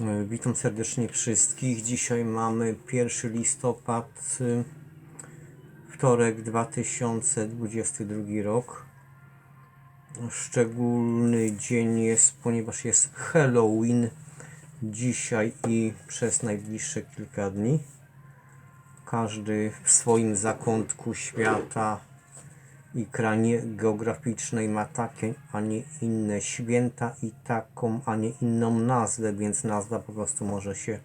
E, Witam serdecznie wszystkich. Dzisiaj mamy 1 listopad, y, wtorek 2022 rok. Szczególny dzień jest, ponieważ jest Halloween dzisiaj i przez najbliższe kilka dni. Każdy w swoim zakątku świata i kranie geograficznej ma takie, a nie inne święta i taką, a nie inną nazwę, więc nazwa po prostu może się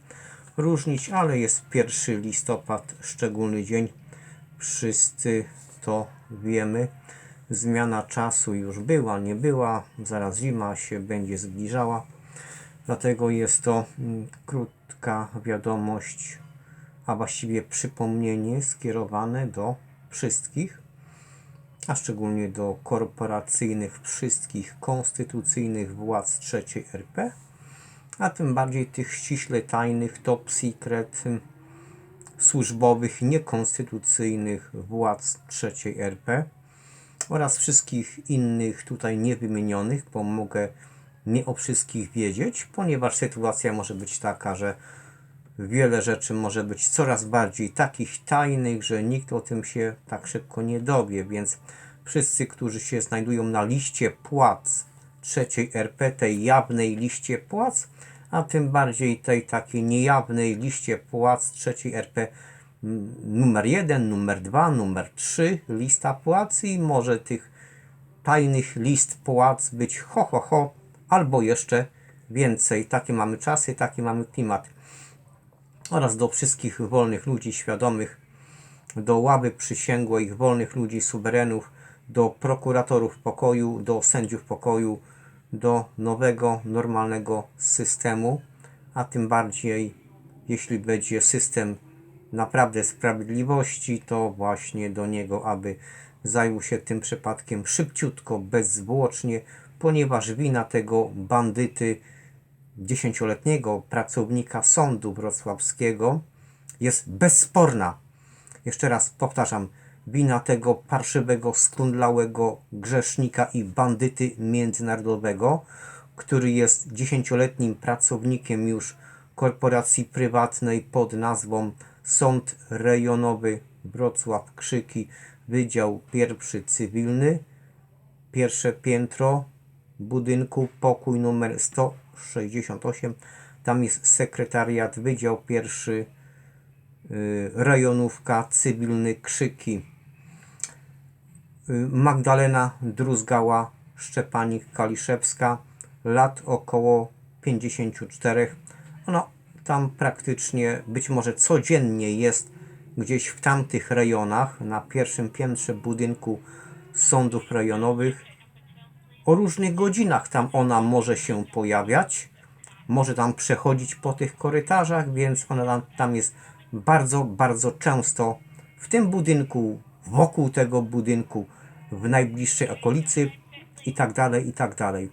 różnić, ale jest 1 listopad, szczególny dzień. Wszyscy to wiemy. Zmiana czasu już była, nie była, zaraz zima się będzie zbliżała. Dlatego jest to mm, krótka wiadomość, a właściwie przypomnienie skierowane do wszystkich a szczególnie do korporacyjnych wszystkich konstytucyjnych władz trzeciej RP, a tym bardziej tych ściśle tajnych, top secret, służbowych, niekonstytucyjnych władz trzeciej RP oraz wszystkich innych tutaj niewymienionych, bo mogę nie o wszystkich wiedzieć, ponieważ sytuacja może być taka, że wiele rzeczy może być coraz bardziej takich tajnych, że nikt o tym się tak szybko nie dowie, więc wszyscy, którzy się znajdują na liście płac trzeciej RP, tej jawnej liście płac, a tym bardziej tej takiej niejawnej liście płac trzeciej RP numer 1, numer 2, numer 3, lista płac i może tych tajnych list płac być ho, ho, ho, albo jeszcze więcej. Takie mamy czasy, taki mamy klimat oraz do wszystkich wolnych ludzi świadomych, do ławy przysięgłych wolnych ludzi, suwerenów, do prokuratorów pokoju, do sędziów pokoju, do nowego, normalnego systemu, a tym bardziej, jeśli będzie system naprawdę sprawiedliwości, to właśnie do niego, aby zajął się tym przypadkiem szybciutko, bezzwłocznie, ponieważ wina tego bandyty, dziesięcioletniego pracownika sądu wrocławskiego jest bezsporna. Jeszcze raz powtarzam, wina tego parszywego, skundlałego grzesznika i bandyty międzynarodowego, który jest dziesięcioletnim pracownikiem już korporacji prywatnej pod nazwą Sąd Rejonowy Wrocław Krzyki, Wydział Pierwszy Cywilny, pierwsze piętro budynku, pokój numer 168. Tam jest sekretariat, Wydział Pierwszy, y, rejonówka, cywilny Krzyki. Y, Magdalena Druzgała, Szczepanik Kaliszewska, lat około 54. Ona tam praktycznie, być może codziennie jest gdzieś w tamtych rejonach, na pierwszym piętrze budynku sądów rejonowych. O różnych godzinach tam ona może się pojawiać, może tam przechodzić po tych korytarzach, więc ona tam jest bardzo, bardzo często w tym budynku, wokół tego budynku, w najbliższej okolicy i tak dalej, i tak dalej.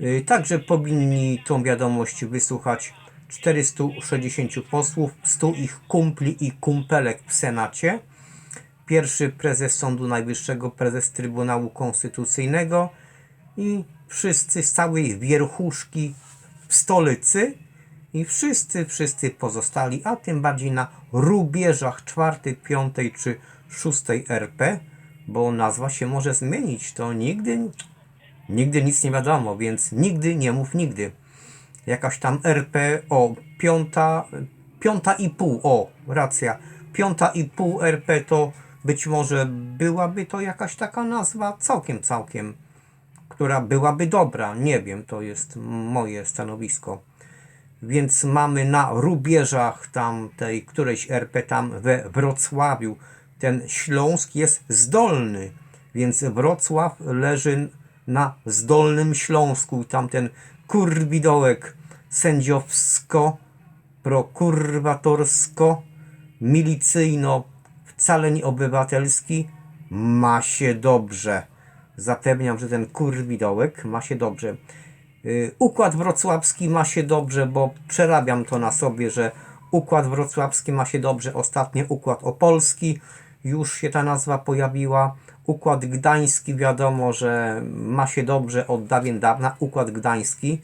Y, Także powinni tą wiadomość wysłuchać 460 posłów, 100 ich kumpli i kumpelek w Senacie, pierwszy prezes Sądu Najwyższego, prezes Trybunału Konstytucyjnego i wszyscy z całej wierchuszki w stolicy. I wszyscy, wszyscy pozostali, a tym bardziej na rubieżach czwartej, piątej czy szóstej RP, bo nazwa się może zmienić, to nigdy, nigdy nic nie wiadomo, więc nigdy nie mów nigdy. Jakaś tam RP, o, piąta, piąta i pół, o, racja, piąta i pół RP to być może byłaby to jakaś taka nazwa całkiem, całkiem, która byłaby dobra, nie wiem, to jest moje stanowisko. Więc mamy na rubieżach tam tej którejś RP tam we Wrocławiu. Ten Śląsk jest zdolny, więc Wrocław leży na zdolnym Śląsku. Tam ten kurwidołek sędziowsko, prokurwatorsko, milicyjno, wcale nie obywatelski, ma się dobrze. Zapewniam, że ten kurwidołek ma się dobrze. Y, Układ wrocławski ma się dobrze, bo przerabiam to na sobie, że układ wrocławski ma się dobrze. Ostatnio układ opolski, już się ta nazwa pojawiła. Układ gdański, wiadomo, że ma się dobrze od dawien dawna. Układ gdański,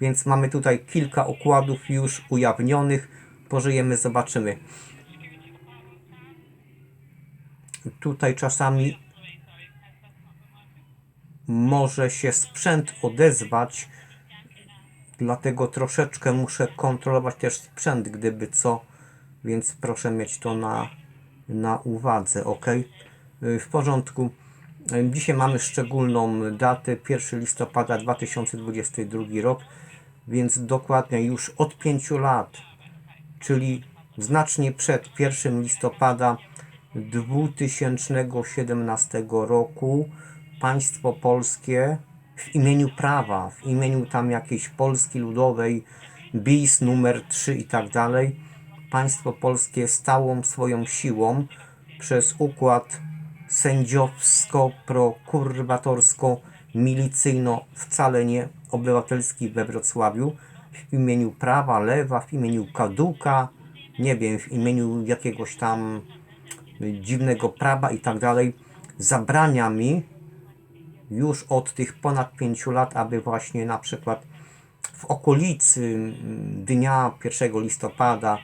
Więc mamy tutaj kilka okładów już ujawnionych. Pożyjemy, zobaczymy. Tutaj czasami może się sprzęt odezwać, dlatego troszeczkę muszę kontrolować też sprzęt, gdyby co, więc proszę mieć to na, na uwadze, ok? W porządku. Dzisiaj mamy szczególną datę, 1 listopada 2022 rok, więc dokładnie już od 5 lat, czyli znacznie przed 1 listopada 2017 roku państwo polskie w imieniu prawa, w imieniu tam jakiejś Polski Ludowej, BIS numer 3 i tak dalej, państwo polskie stałą swoją siłą przez układ sędziowsko-prokuratorsko-milicyjno, wcale nie obywatelski we Wrocławiu, w imieniu prawa, lewa, w imieniu kaduka, nie wiem, w imieniu jakiegoś tam dziwnego prawa i tak dalej, zabrania mi już od tych ponad 5 lat, aby właśnie na przykład w okolicy dnia 1 listopada,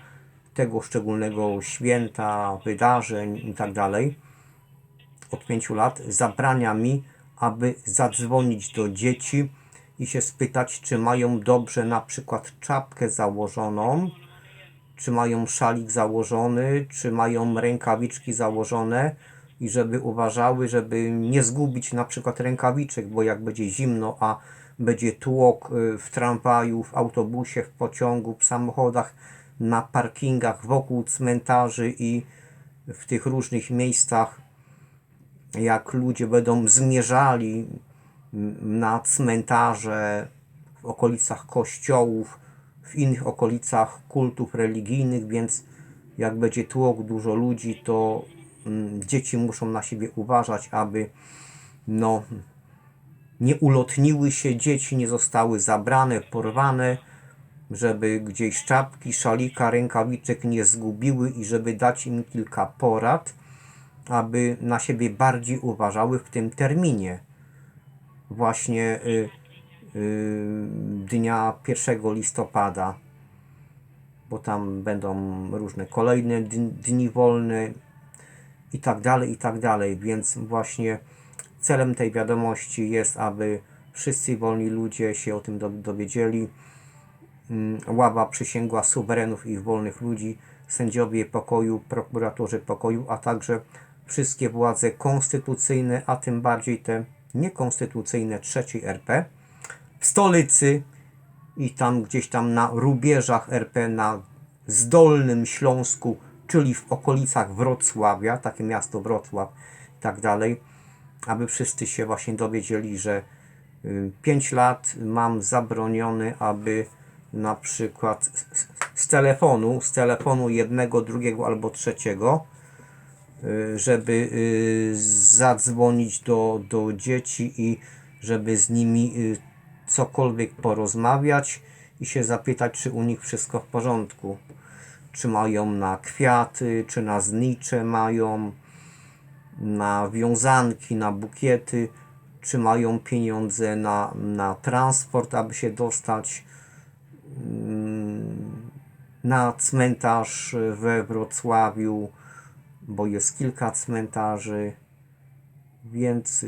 tego szczególnego święta, wydarzeń i tak od 5 lat, zabrania mi, aby zadzwonić do dzieci i się spytać, czy mają dobrze na przykład czapkę założoną, czy mają szalik założony, czy mają rękawiczki założone i żeby uważały, żeby nie zgubić na przykład rękawiczek, bo jak będzie zimno, a będzie tłok y, w tramwaju, w autobusie, w pociągu, w samochodach, na parkingach, wokół cmentarzy i w tych różnych miejscach, jak ludzie będą zmierzali na cmentarze, w okolicach kościołów, w innych okolicach kultów religijnych, więc jak będzie tłok, dużo ludzi, to mm, dzieci muszą na siebie uważać, aby no, nie ulotniły się dzieci, nie zostały zabrane, porwane, żeby gdzieś czapki, szalika, rękawiczek nie zgubiły i żeby dać im kilka porad, aby na siebie bardziej uważały w tym terminie. Właśnie y, y, dnia 1 listopada, bo tam będą różne kolejne dni, wolne i tak dalej, i tak dalej. Więc właśnie celem tej wiadomości jest, aby wszyscy wolni ludzie się o tym do- dowiedzieli. Mm, Ława przysięgła suwerenów i wolnych ludzi, sędziowie pokoju, prokuratorzy pokoju, a także wszystkie władze konstytucyjne, a tym bardziej te niekonstytucyjne trzeciej RP, w stolicy i tam gdzieś tam na rubieżach RP, na zdolnym Śląsku, czyli w okolicach Wrocławia, takie miasto Wrocław i tak dalej, aby wszyscy się właśnie dowiedzieli, że 5 lat mam zabroniony, aby na przykład z- z- telefonu, z telefonu jednego, drugiego albo trzeciego, y, żeby y, zadzwonić do, do dzieci i żeby z nimi y, cokolwiek porozmawiać i się zapytać, czy u nich wszystko w porządku. Czy mają na kwiaty, czy na znicze mają, na wiązanki, na bukiety, czy mają pieniądze na, na transport, aby się dostać na cmentarz we Wrocławiu, bo jest kilka cmentarzy, więc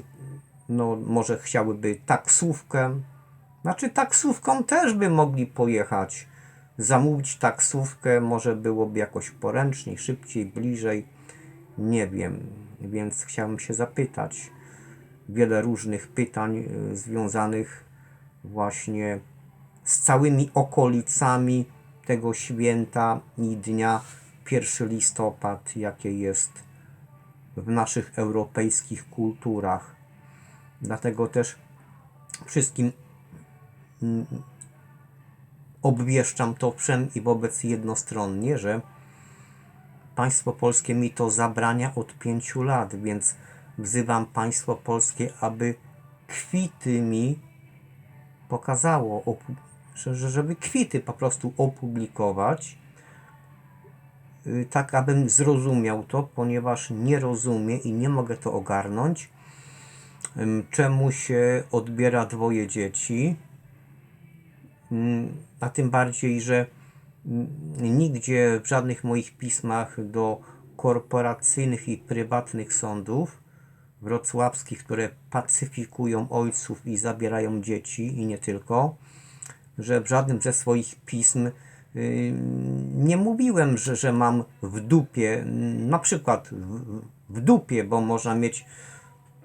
no, może chciałyby taksówkę. Znaczy, taksówką też by mogli pojechać. Zamówić taksówkę może byłoby jakoś poręczniej, szybciej, bliżej. Nie wiem, więc chciałem się zapytać. Wiele różnych pytań y, związanych właśnie z całymi okolicami tego święta i dnia 1 listopad, jakie jest w naszych europejskich kulturach. Dlatego też wszystkim mm, obwieszczam to wszem i wobec jednostronnie, że państwo polskie mi to zabrania od pięciu lat, więc wzywam państwo polskie, aby kwity mi pokazało, że, że- żeby kwity po prostu opublikować, y, tak abym zrozumiał to, ponieważ nie rozumiem i nie mogę to ogarnąć, czemu się odbiera dwoje dzieci. A tym bardziej, że nigdzie w żadnych moich pismach do korporacyjnych i prywatnych sądów wrocławskich, które pacyfikują ojców i zabierają dzieci i nie tylko, że w żadnym ze swoich pism y, nie mówiłem, że, że mam w dupie, mm, na przykład w, w dupie, bo można mieć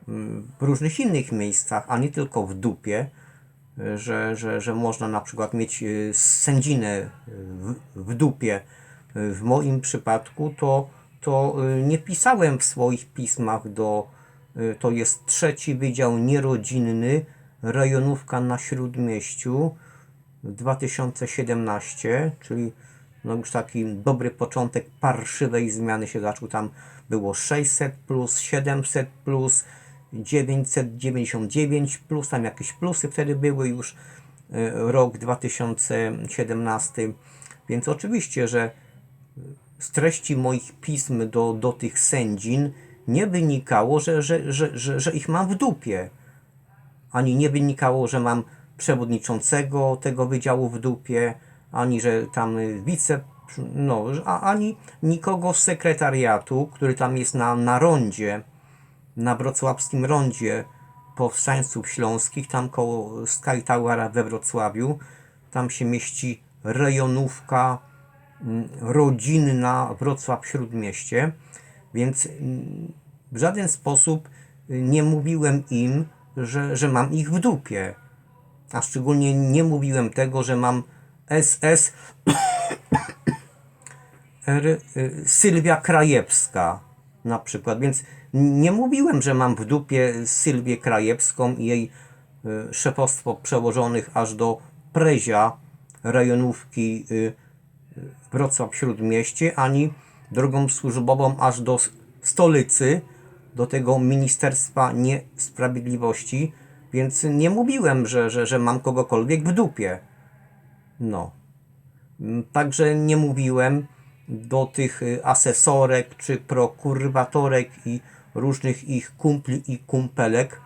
w różnych innych miejscach, a nie tylko w dupie, y, że, że, że można na przykład mieć y, sędzinę w, w dupie. Y, W moim przypadku to, to y, nie pisałem w swoich pismach do, y, to jest trzeci wydział nierodzinny, rejonówka na Śródmieściu, 2017, czyli no już taki dobry początek parszywej zmiany się zaczął. Tam było 600 plus, 700 plus, 999 plus, tam jakieś plusy wtedy były już e, rok 2017. Więc oczywiście, że z treści moich pism do, do tych sędzin nie wynikało, że, że, że, że, że ich mam w dupie ani nie wynikało, że mam przewodniczącego tego wydziału w dupie, ani że tam wice, no, ani nikogo z sekretariatu, który tam jest na, na rondzie, na wrocławskim rondzie powstańców śląskich, tam koło Sky Towera we Wrocławiu, tam się mieści rejonówka mm, rodzinna Wrocław Śródmieście, więc mm, w żaden sposób nie mówiłem im, że, że mam ich w dupie. A szczególnie nie mówiłem tego, że mam SS R, y, Sylwia Krajewska na przykład. Więc nie mówiłem, że mam w dupie Sylwię Krajewską i jej y, szefostwo przełożonych aż do Prezia rejonówki y, Wrocław Śródmieście, ani drogą służbową aż do stolicy, do tego Ministerstwa Niesprawiedliwości, więc nie mówiłem, że, że, że mam kogokolwiek w dupie. No. Mm, Także nie mówiłem do tych y, asesorek czy prokuratorek i różnych ich kumpli i kumpelek,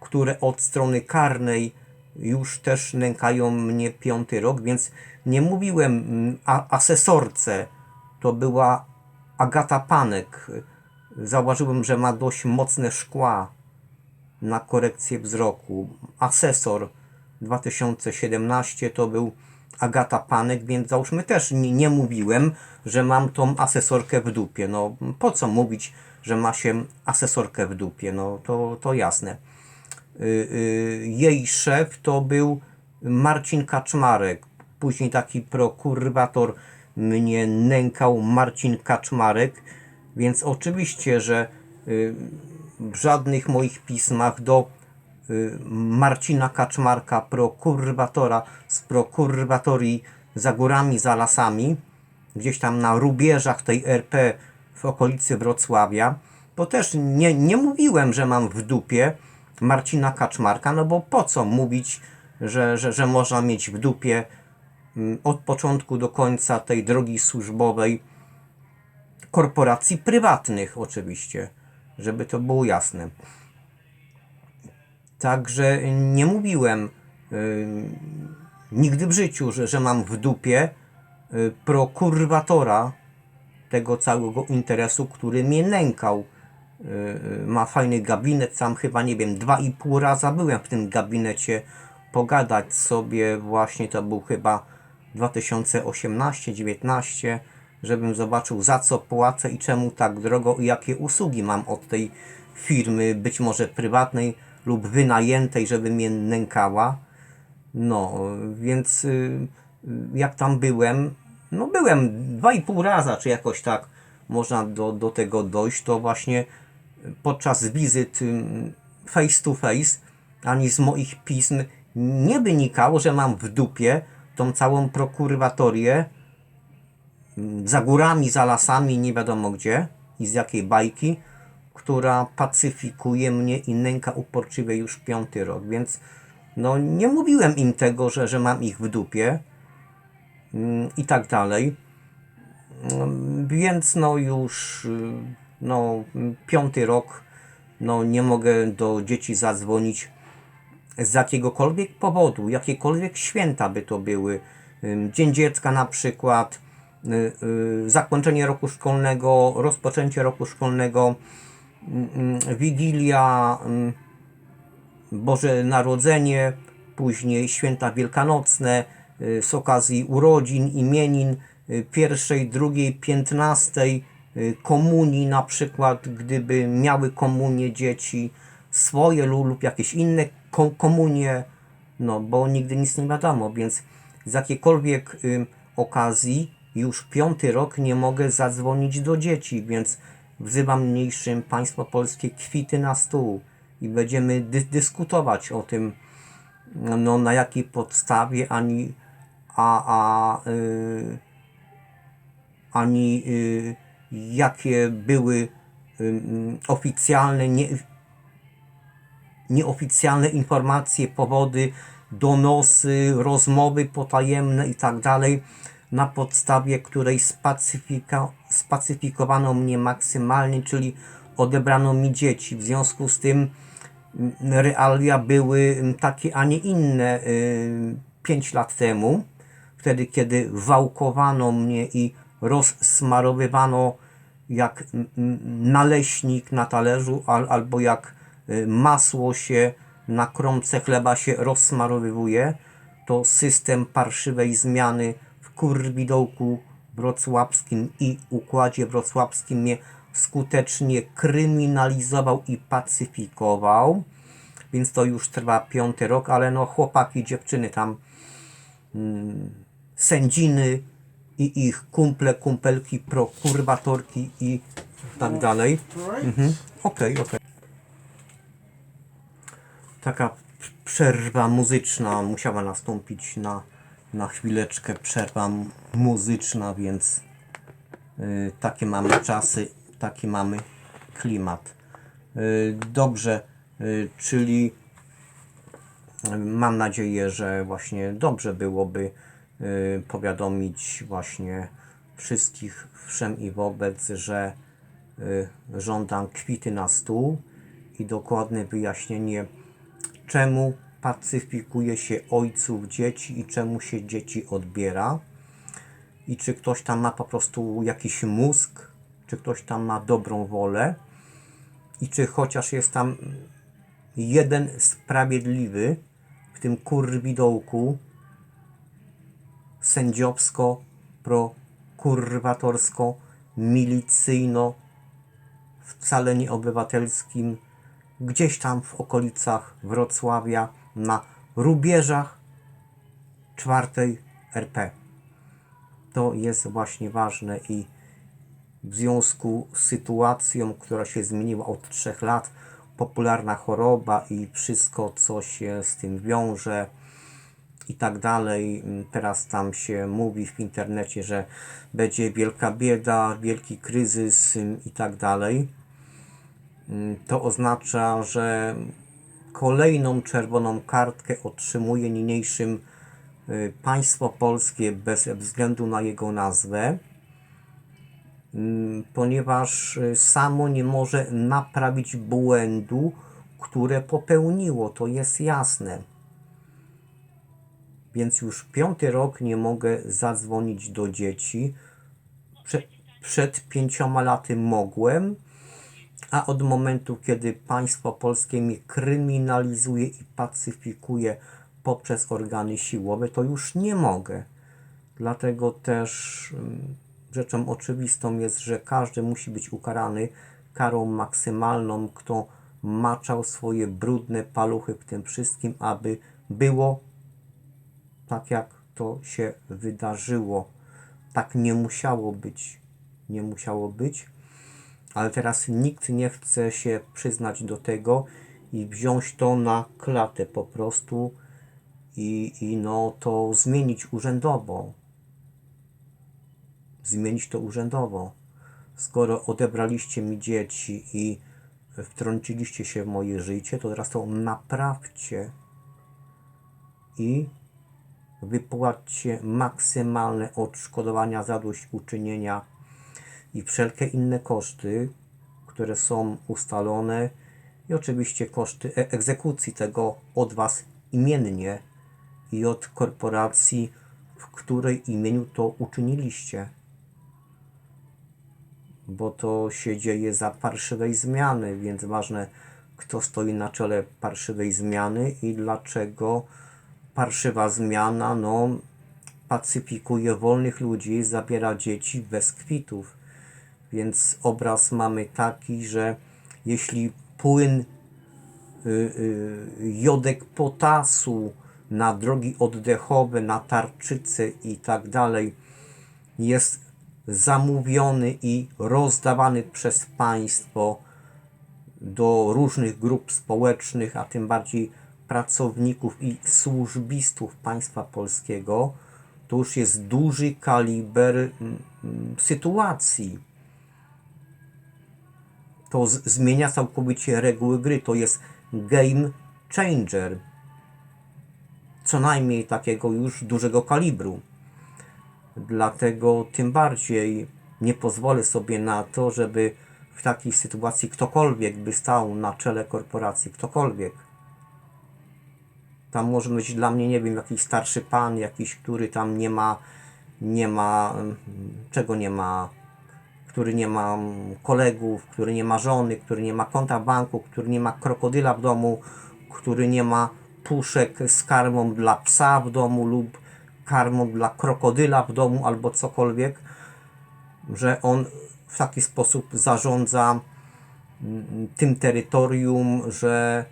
które od strony karnej już też nękają mnie piąty rok, więc nie mówiłem mm, a, asesorce. To była Agata Panek. Zauważyłem, że ma dość mocne szkła na korekcję wzroku. Asesor 2017 to był Agata Panek, więc załóżmy też nie, nie mówiłem, że mam tą asesorkę w dupie. No po co mówić, że ma się asesorkę w dupie? No to, to jasne. Y, y, jej szef to był Marcin Kaczmarek. Później taki prokurator mnie nękał Marcin Kaczmarek, więc oczywiście, że y, żadnych moich pismach do y, Marcina Kaczmarka, prokuratora z prokuratorii za górami, za lasami, gdzieś tam na rubieżach tej RP w okolicy Wrocławia, to też nie, nie mówiłem, że mam w dupie Marcina Kaczmarka, no bo po co mówić, że, że, że można mieć w dupie mm, od początku do końca tej drogi służbowej korporacji prywatnych oczywiście, żeby to było jasne. Także nie mówiłem y, nigdy w życiu, że, że mam w dupie y, prokuratora tego całego interesu, który mnie nękał. Y, y, ma fajny gabinet, sam chyba nie wiem, dwa i pół raza byłem w tym gabinecie pogadać sobie, właśnie to był chyba 2018-19, żebym zobaczył za co płacę i czemu tak drogo i jakie usługi mam od tej firmy, być może prywatnej lub wynajętej, żeby mnie nękała. No, więc y, y, jak tam byłem, no byłem dwa i pół raza, czy jakoś tak można do, do tego dojść, to właśnie podczas wizyt ym, face to face, ani z moich pism nie wynikało, że mam w dupie tą całą prokuratorię za górami, za lasami, nie wiadomo gdzie i z jakiej bajki, która pacyfikuje mnie i nęka uporczywie już piąty rok, więc no nie mówiłem im tego, że, że mam ich w dupie ym, i tak dalej. Mm, Więc no już y, no, piąty rok no, nie mogę do dzieci zadzwonić z jakiegokolwiek powodu, jakiekolwiek święta by to były, Dzień Dziecka na przykład, zakończenie roku szkolnego, rozpoczęcie roku szkolnego, mm, mm, Wigilia, mm, Boże Narodzenie, później święta wielkanocne y, z okazji urodzin, imienin, y, pierwszej, drugiej, piętnastej, y, komunii na przykład, gdyby miały komunię dzieci swoje lub, jakieś inne ko- komunie, no bo nigdy nic nie wiadomo, więc z jakiejkolwiek y, okazji już piąty rok nie mogę zadzwonić do dzieci, więc wzywam niniejszym państwo polskie kwity na stół i będziemy dy- dyskutować o tym, no na jakiej podstawie ani a, a y, ani y, jakie były y, mm, oficjalne, nie, nieoficjalne informacje, powody, donosy, rozmowy potajemne i tak na podstawie której spacyfika, spacyfikowano mnie maksymalnie, czyli odebrano mi dzieci. W związku z tym mm, realia były mm, takie, a nie inne 5 lat temu, wtedy kiedy wałkowano mnie i rozsmarowywano jak mm, naleśnik na talerzu, al, albo jak y, masło się na kromce chleba się rozsmarowywuje, to system parszywej zmiany kurwidołku wrocławskim i układzie wrocławskim mnie skutecznie kryminalizował i pacyfikował. Więc to już trwa piąty rok, ale no chłopaki, dziewczyny tam sędziny i ich kumple, kumpelki, prokurwatorki i tak dalej. Mhm. Okej, okej. Taka p- przerwa muzyczna musiała nastąpić na, na chwileczkę. Przerwa muzyczna, więc y, takie mamy czasy, taki mamy klimat. Y, dobrze, y, czyli Mam nadzieję, że właśnie dobrze byłoby y, powiadomić właśnie wszystkich wszem i wobec, że y, żądam kwity na stół i dokładne wyjaśnienie, czemu pacyfikuje się ojców dzieci i czemu się dzieci odbiera. I czy ktoś tam ma po prostu jakiś mózg, czy ktoś tam ma dobrą wolę i czy chociaż jest tam jeden sprawiedliwy w tym kurwidołku sędziowsko, prokurwatorsko, milicyjno, wcale nie obywatelskim, gdzieś tam w okolicach Wrocławia, na rubieżach czwartej RP. To jest właśnie ważne i w związku z sytuacją, która się zmieniła od trzech lat, popularna choroba i wszystko, co się z tym wiąże i tak dalej. Teraz tam się mówi w internecie, że będzie wielka bieda, wielki kryzys i tak dalej. To oznacza, że kolejną czerwoną kartkę otrzymuje niniejszym y, państwo polskie bez względu na jego nazwę Mm, ponieważ y, samo nie może naprawić błędu, które popełniło. To jest jasne. Więc już piąty rok nie mogę zadzwonić do dzieci. Prze przed pięcioma laty mogłem, a od momentu, kiedy państwo polskie mnie kryminalizuje i pacyfikuje poprzez organy siłowe, to już nie mogę. Dlatego też mm, rzeczą oczywistą jest, że każdy musi być ukarany karą maksymalną, kto maczał swoje brudne paluchy w tym wszystkim, aby było tak, jak to się wydarzyło. Tak nie musiało być. Nie musiało być. Ale teraz nikt nie chce się przyznać do tego i wziąć to na klatę po prostu i, i no to zmienić urzędowo zmienić to urzędowo. Skoro odebraliście mi dzieci i wtrąciliście się w moje życie, to teraz to naprawcie i wypłaćcie maksymalne odszkodowania zadośćuczynienia i wszelkie inne koszty, które są ustalone i oczywiście koszty e- egzekucji tego od Was imiennie i od korporacji, w której imieniu to uczyniliście. Bo to się dzieje za parszywej zmiany, więc ważne, kto stoi na czele parszywej zmiany i dlaczego parszywa zmiana no, pacyfikuje wolnych ludzi, zabiera dzieci bez kwitów. Więc obraz mamy taki, że jeśli płyn y, y, jodek potasu na drogi oddechowe, na tarczyce i tak dalej jest zamówiony i rozdawany przez państwo do różnych grup społecznych, a tym bardziej pracowników i służbistów państwa polskiego, to już jest duży kaliber mm, mm, sytuacji to zmienia całkowicie reguły gry. To jest game changer. Co najmniej takiego już dużego kalibru. Dlatego tym bardziej nie pozwolę sobie na to, żeby w takiej sytuacji ktokolwiek by stał na czele korporacji, ktokolwiek. Tam może być dla mnie, nie wiem, jakiś starszy pan, jakiś, który tam nie ma, nie ma, mm, czego nie ma, który nie ma mm, kolegów, który nie ma żony, który nie ma konta banku, który nie ma krokodyla w domu, który nie ma puszek z karmą dla psa w domu lub karmą dla krokodyla w domu albo cokolwiek, że on w taki sposób zarządza mm, tym terytorium, że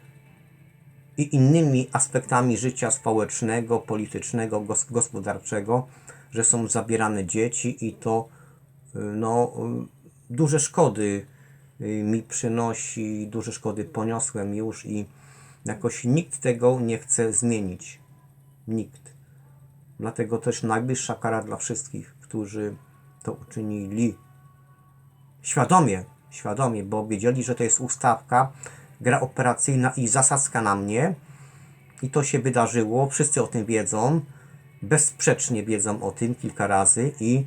i innymi aspektami życia społecznego, politycznego, gos- gospodarczego, że są zabierane dzieci i to no, duże szkody y, mi przynosi, duże szkody poniosłem już i jakoś nikt tego nie chce zmienić. Nikt. Dlatego też najwyższa kara dla wszystkich, którzy to uczynili świadomie, świadomie, bo wiedzieli, że to jest ustawka, gra operacyjna i zasadzka na mnie. I to się wydarzyło, wszyscy o tym wiedzą, bezsprzecznie wiedzą o tym kilka razy i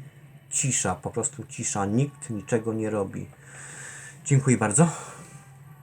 cisza, po prostu cisza, nikt niczego nie robi. Dziękuję bardzo.